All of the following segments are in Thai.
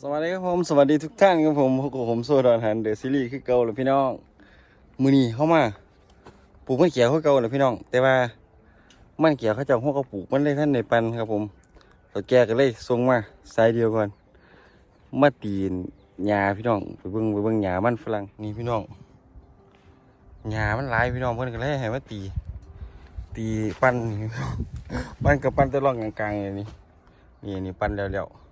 สวัสดีครับผมสวัสดีทุกท่านครับผมพวกผมโซดอนหันเดอะซีรีส์คือเก่าเลยพี่น้องมือนี้เข้ามาปลูกมันเขียวคือเก่าเลยพี่น้อง แต่ว่ามันเขียวเขาจะหัวเขาปลูกมันเลยท่านในปันครับผมเราแกก็เลยส่งมาสายเดียวก่อนมาตีนหญ้าพี่น้องไปเบิ่งไปเบิ่งหญ้ามันฝรั่งนี่พี่น้องหญ้ามันหลายพี่น้องเพิ่อนก็เลยให้มาตี ตีปั้นปั้นกับปั้นตะล่องกลางๆอย่างนี้นี่นี่ปั้นแล้วๆ เออ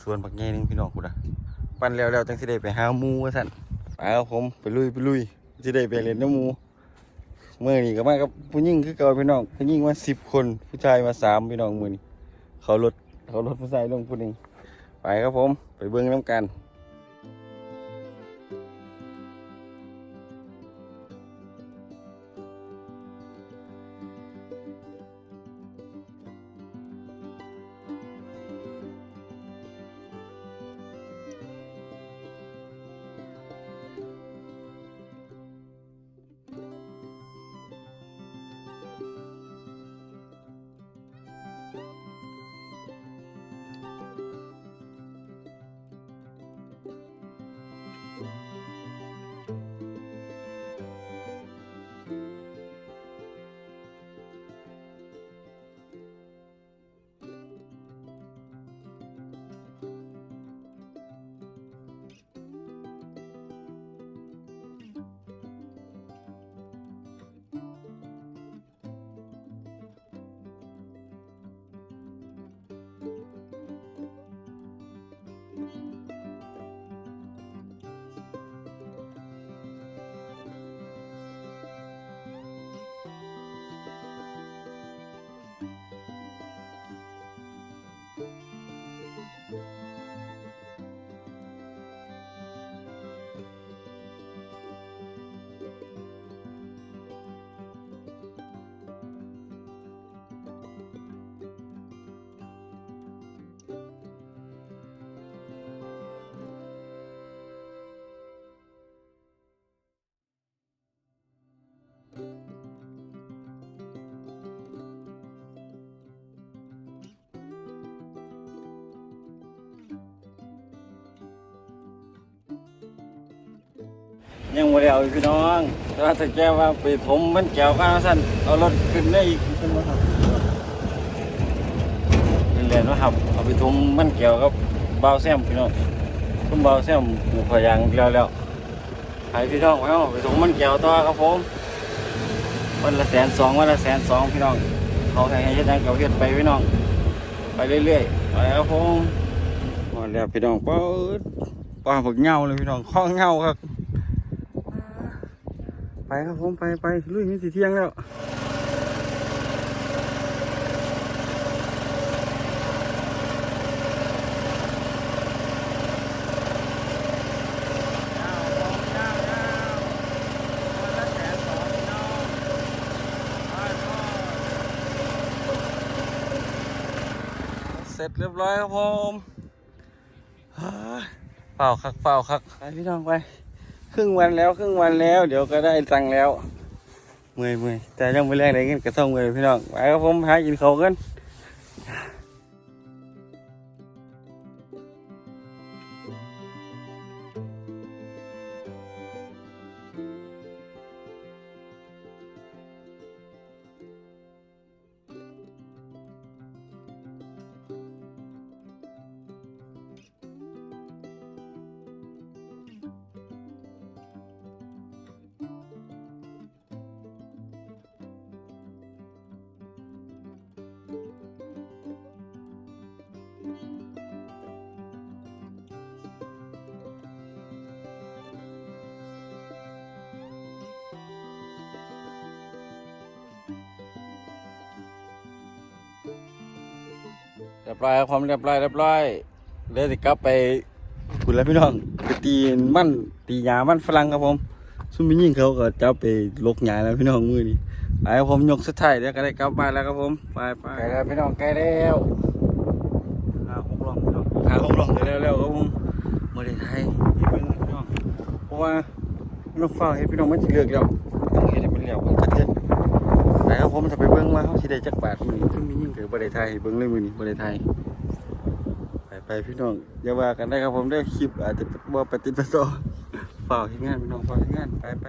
ชวนปักแง่นึงพี่น้องกูนะปั่นแล้วแล้วจังสิได้ไปหาหมูว่าสั่นไปครับผมไปลุยไปลุยสิได้ไปเล่นน้ำหมูเมื่อนี้ก็มากับผู้หญิงคือเก่าพี่น้องผู้หญิงมาสิบคนผู้ชายมาสามพี่น้องมือนี้เขารถเขารถผู้ชายลงผู้หนึ่งไปครับผมไปเบิ้งน้ำกัน ยังไม่ได้เอาอีกพี่น้องแต่ว่าถ้าแกว่าไปถมมันแก้วกันสั่นเอารถขึ้นได้อีกขึ้นมาครับเรียนว่าครับเอาไปถมมันแก้วกับเบาแซมพี่น้องคุณเบาแซมปลูกพยางเดียวแล้วให้พี่น้องเอาไปถมมันแก้วต่อครับผมวันละแสนสองวันละแสนสองพี่น้องเขาให้ให้เฮ็ดยังเกี่ยวเฮ็ดไปพี่น้อง ไปเรื่อยๆไปครับผมมาแล้วพี่น้องเปิดปลาผักเงาเลยพี่น้องข้องเงาครับ ไปครับผมไปไปลุยนี่สิเที่ยงแล้วเสร็จเรียบร้อยครับผมฮ่าเปล่าคักเปล่าคักไปพี่น้องไป ครึ่งวันแล้วครึ่งวันแล้ว เดี๋ยวก็ได้ตังค์แล้วเมื่อยเมื่อยแต่ยังไม่แรงไหนเงินกระท่อมเลยพี่น้องไปครับผมหากินเขากัน รียบร้อยครับผมเรียบร้อยเรียบร้อยเดี๋ยวจะกลับไปคุณแล้วพี่น้องไปตีมันตีหยามันฝรั่งครับผมซุ่มไปยิงเขาก็จะไปลกหยาแล้วพี่น้องมือนี่ไปครับผมยกสุดท้ายเดี๋ยวก็ได้กลับบ้านแล้วครับผมไปไปใกล้แล้วพี่น้องใกล้แล้วหาหกลองพี่น้องหาหกลองได้แล้วๆครับผมมาได้ไทยนี่เป็นพี่น้องเพราะว่าน้องฟ้าเห็นพี่น้องมันจะเลือกแล้วต้องเห็นให้เป็นแล้วมันกระเทือน ไปครับผมจะไปเบิ้งว่าเขาสิได้จักบาทมือนี้คือมียิ่งเกิดบ่ได้ไทยเบิ้งเลยมือนี้บ่ได้ไทยไปไปพี่น้องอย่าว่ากันได้ครับผมได้คลิปอาจจะบ่ปฏิบัติต่อฝาที่งานพี่น้องฝากเฮ็ดงานไปไป